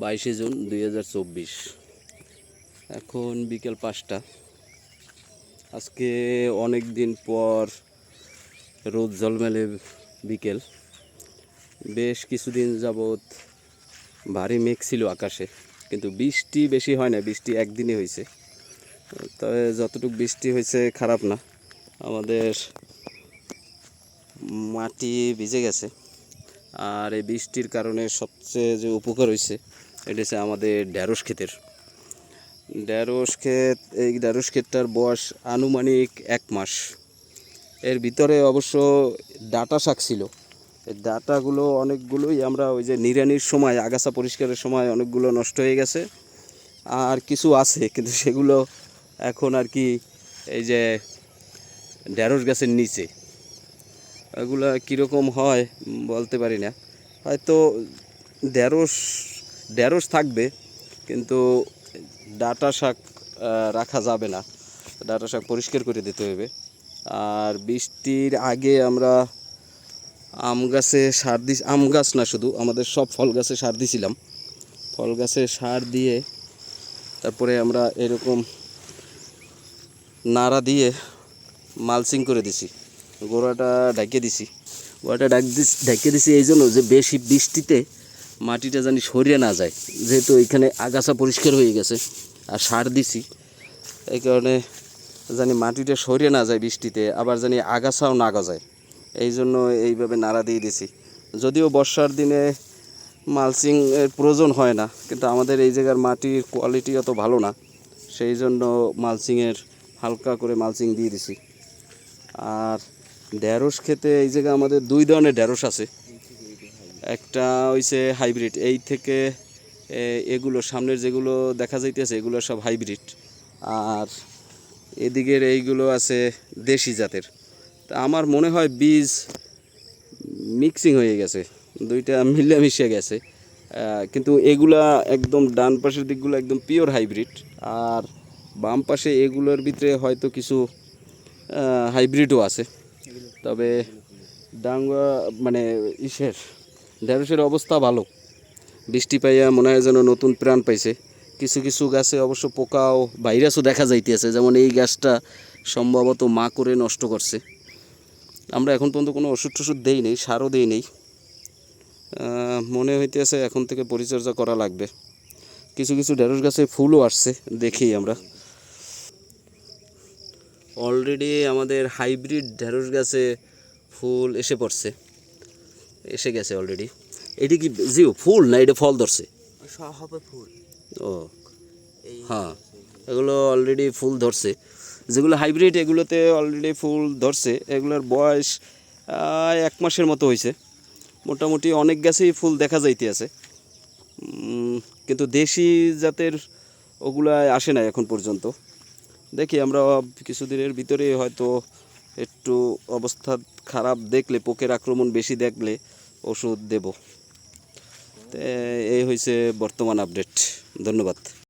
বাইশে জুন দুই হাজার চব্বিশ। এখন বিকেল পাঁচটা। আজকে অনেক দিন পর রোদ ঝলমেলে বিকেল। বেশ কিছুদিন যাবৎ ভারী মেঘ ছিল আকাশে, কিন্তু বৃষ্টি বেশি হয় না, বৃষ্টি একদিনই হয়েছে। তবে যতটুকু বৃষ্টি হয়েছে খারাপ না। আমাদের মাটি ভিজে গেছে। আর এই বৃষ্টির কারণে সবচেয়ে যে উপকার হয়েছে, এটা হচ্ছে আমাদের ঢ্যাঁড়স ক্ষেতের। ঢ্যাঁড়স ক্ষেত, এই ঢ্যাঁড়স ক্ষেতটার বয়স আনুমানিক এক মাস। এর ভিতরে অবশ্য ডাটা শাক ছিল। এই ডাটাগুলো অনেকগুলোই আমরা ওই যে নিড়ানির সময়, আগাছা পরিষ্কারের সময় অনেকগুলো নষ্ট হয়ে গেছে। আর কিছু আছে, কিন্তু সেগুলো এখন আর কি এই যে ঢ্যাঁড়স গাছের নিচে। এগুলো কীরকম হয়, বলতে পারি না। হয়তো ঢ্যাঁড়স ঢ্যাঁড়স থাকবে, কিন্তু ডাটা শাক রাখা যাবে না। ডাটা শাক পরিষ্কার করে দিতে হবে। আর বৃষ্টির আগে আমরা আম গাছে সার দি, আম গাছ না শুধু, আমাদের সব ফল গাছে সার দিছিলাম। ফল গাছে সার দিয়ে তারপরে আমরা এরকম নাড়া দিয়ে মালচিং করে দিছি। গোড়াটা ঢাকিয়ে দিছি। গোড়াটা ডাক ঢাকিয়ে দিছি এই জন্য যে বেশি বৃষ্টিতে মাটিটা জানি সরিয়ে না যায়। যেহেতু এখানে আগাছা পরিষ্কার হয়ে গেছে, আর সার দিছি। এই কারণে জানি মাটিটা সরিয়ে না যায় বৃষ্টিতে, আবার জানি আগাছাও না গজায়। এই জন্য এইভাবে নাড়া দিয়ে দিছি। যদিও বর্ষার দিনে মালচিং এর প্রয়োজন হয় না, কিন্তু আমাদের এই জায়গার মাটির কোয়ালিটি অত ভালো না। সেই জন্য মালচিংয়ের হালকা করে মালচিং দিয়ে দিছি। আর ঢ্যাঁড়স খেতে এই জায়গায় আমাদের দুই ধরনের ঢ্যাঁড়স আছে। একটা হইছে হাইব্রিড, এই থেকে এগুলো সামনের যেগুলো দেখা যাইতেছে এগুলো সব হাইব্রিড। আর এদিকের এইগুলো আছে দেশি জাতের। তা আমার মনে হয় বীজ মিক্সিং হয়ে গেছে, দুইটা মিলামিশে গেছে। কিন্তু এগুলা একদম ডান পাশের দিকগুলো একদম পিওর হাইব্রিড আর বাম পাশে এগুলোর ভিতরে হয়তো কিছু হাইব্রিডও আছে। তবে ডাঙ্গা মানে ইসের, ঢেঁড়সের অবস্থা ভালো। বৃষ্টি পাইয়া মনে হয় যেন নতুন প্রাণ পাইছে। কিছু কিছু গাছে অবশ্য পোকাও ভাইরাসও দেখা যাইতেছে, যেমন এই গাছটা সম্ভবত মা করে নষ্ট করছে। আমরা এখন পর্যন্ত কোনো ওষুধ টষুধ দেই নেই, সারও দেই নেই। মনে হইতেছে এখন থেকে পরিচর্যা করা লাগবে। কিছু কিছু ঢেঁড়স গাছে ফুলও আসছে, দেখি আমরা। অলরেডি আমাদের হাইব্রিড ঢেঁড়স গাছে ফুল এসে পড়ছে। এসে গেছে অলরেডি এটি কি জিও? ফুল না এটা ফল ধরছে? হবে ফুল। ও হ্যাঁ। এগুলো অলরেডি ফুল ধরছে। যেগুলো হাইব্রিড এগুলোতে অলরেডি ফুল ধরছে। এগুলোর বয়স এক মাসের মতো হয়েছে। মোটামুটি অনেক গাছেই ফুল দেখা যাইতে আছে। কিন্তু দেশি জাতের ওগুলা আসে না এখন পর্যন্ত। দেখি আমরা কিছুদিনের ভিতরে হয়তো একটু অবস্থা খারাপ দেখলে, পোকের আক্রমণ বেশি দেখলে ওষুধ দেব। এই হয়েছে বর্তমান আপডেট ধন্যবাদ।